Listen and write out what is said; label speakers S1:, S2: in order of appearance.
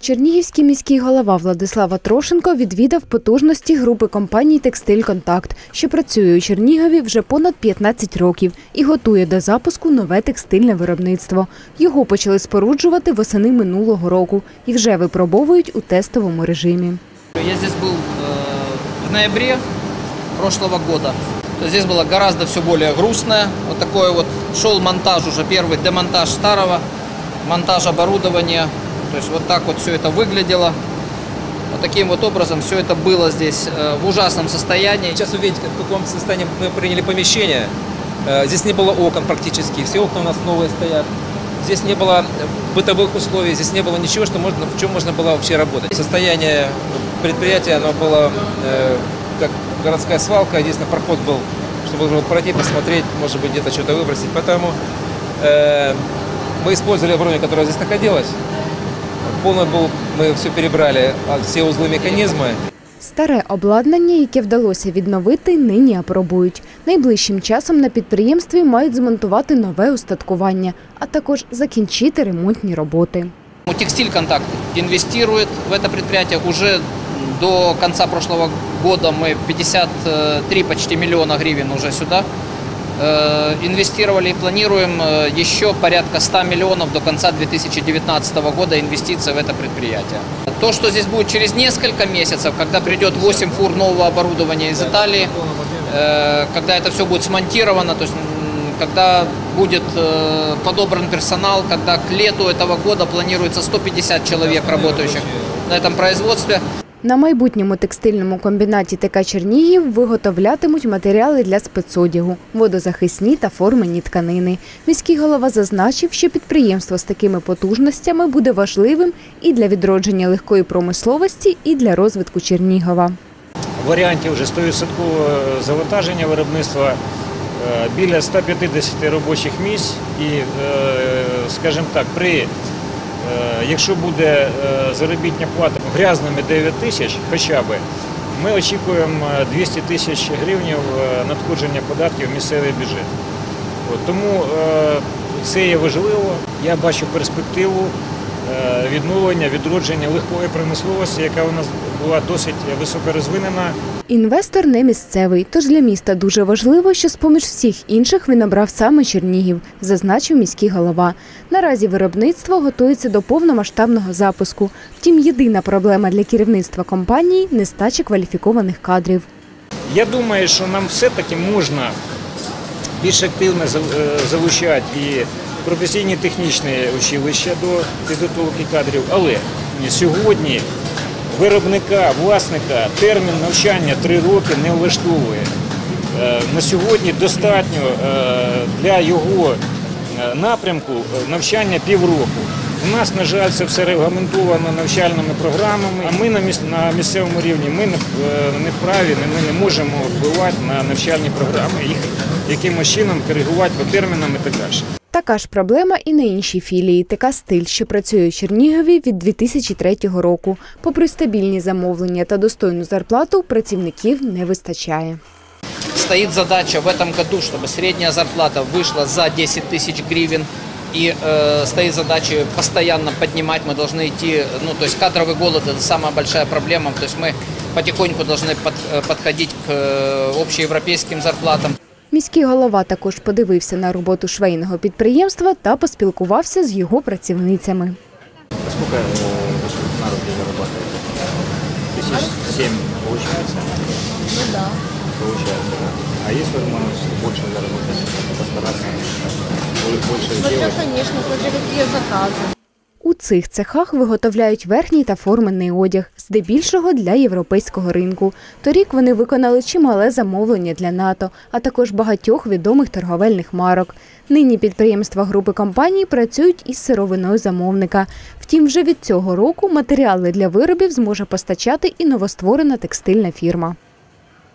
S1: Чернігівський міський голова Владислава Трошенко відвідав потужності групи компаній Текстиль Контакт, що працює у Чернігові вже понад 15 років і готує до запуску нове текстильне виробництво. Його почали споруджувати восени минулого року і вже випробовують у тестовому режимі.
S2: Я здесь был э, в ноябре прошлого года. То есть здесь было гораздо все более грустное. Вот такой вот шел монтаж уже первый, демонтаж старого, монтаж оборудования. То есть вот так вот все это выглядело. Вот таким вот образом все это было здесь э, в ужасном состоянии.
S3: Сейчас увидите, в каком состоянии мы приняли помещение. Э, Здесь не было окон практически, все окна у нас новые стоят. Здесь не было бытовых условий, здесь не было ничего, что можно, в чем можно было вообще работать. Состояние предприятия, оно было э, как городская свалка, единственный проход был, чтобы можно было пройти, посмотреть, может быть, где-то что-то выбросить. Поэтому э, мы использовали оборудование, которое здесь находилось. Полный был, мы все перебрали, а все узлы механизмы.
S1: Старе обладнання, яке вдалося відновити, нині апробують. Найближчим часом на підприємстві мають змонтувати нове устаткування, а також закінчити ремонтні роботи.
S2: Ну, Текстиль Контакт инвестирует в это предприятие. Уже до конца прошлого года мы 53 почти миллиона гривен уже сюда э, инвестировали и планируем э, еще порядка 100 миллионов до конца 2019 года инвестиций в это предприятие. То, что здесь будет через несколько месяцев, когда придет 8 фур нового оборудования из Италии, э, когда это все будет смонтировано, то есть когда будет э, подобран персонал, когда к лету этого года планируется 150 человек, работающих на этом производстве.
S1: На майбутньому текстильному комбінаті ТК Чернігів виготовлятимуть матеріали для спецодягу, водозахисні та формені тканини. Міський голова зазначив, що підприємство з такими потужностями буде важливим і для відродження легкої промисловості, і для розвитку Чернігова.
S4: варіантів вже 100% завантаження виробництва е, біля 150 робочих місць. І, е, скажімо так, при, е, якщо буде е, заробітня плата грязними 9 тисяч хоча б, ми очікуємо е, 200 тисяч гривень надходження податків в місцевий бюджет. Тому е, це є важливо. Я бачу перспективу е, відновлення, відродження легкої промисловості, яка у нас була досить високорозвинена.
S1: Інвестор не місцевий, тож для міста дуже важливо, що з-поміж всіх інших він обрав саме Чернігів, зазначив міський голова. Наразі виробництво готується до повномасштабного запуску. Втім, єдина проблема для керівництва компанії нестача кваліфікованих кадрів.
S4: Я думаю, що нам все-таки можна більш активно е, залучати і професійні технічні училища до підготовки кадрів, але сьогодні виробника, власника термін навчання 3 роки не влаштовує. Е, На сьогодні достатньо е, для його е, напрямку навчання півроку. У нас, на жаль, це все регламентовано навчальними програмами, а ми на міс- на місцевому рівні ми не, вправі, ми не можемо впливати на навчальні програми, їх якимось чином коригувати по термінам і так далі.
S1: Така ж проблема і на іншій філії ТК «Стиль», що працює у Чернігові від 2003 року. Попри стабільні замовлення та достойну зарплату, працівників не вистачає.
S2: Стоит задача в этом году, чтобы средняя зарплата вышла за 10 тысяч гривен. И э, стоит задача постоянно поднимать. Мы должны идти, ну, то есть кадровый голод это самая большая проблема. То есть мы потихоньку должны под- э, подходить к э, общеевропейским зарплатам.
S1: Міський голова також подивився на роботу швейного підприємства та поспілкувався з його працівницями.
S4: Сколько на руки зарабатываете? Тысяч семь получается?
S5: Ну да.
S4: Получается, да. А есть возможность больше заработать, постараться, больше
S5: Смотря,
S4: сделать?
S5: конечно, смотря какие заказы.
S1: У цих цехах виготовляють верхній та форменний одяг, здебільшого для європейського ринку. Торік вони виконали чимале замовлення для НАТО, а також багатьох відомих торговельних марок. Нині підприємства групи компаній працюють із сировиною замовника. Втім, вже від цього року матеріали для виробів зможе постачати і новостворена текстильна фірма.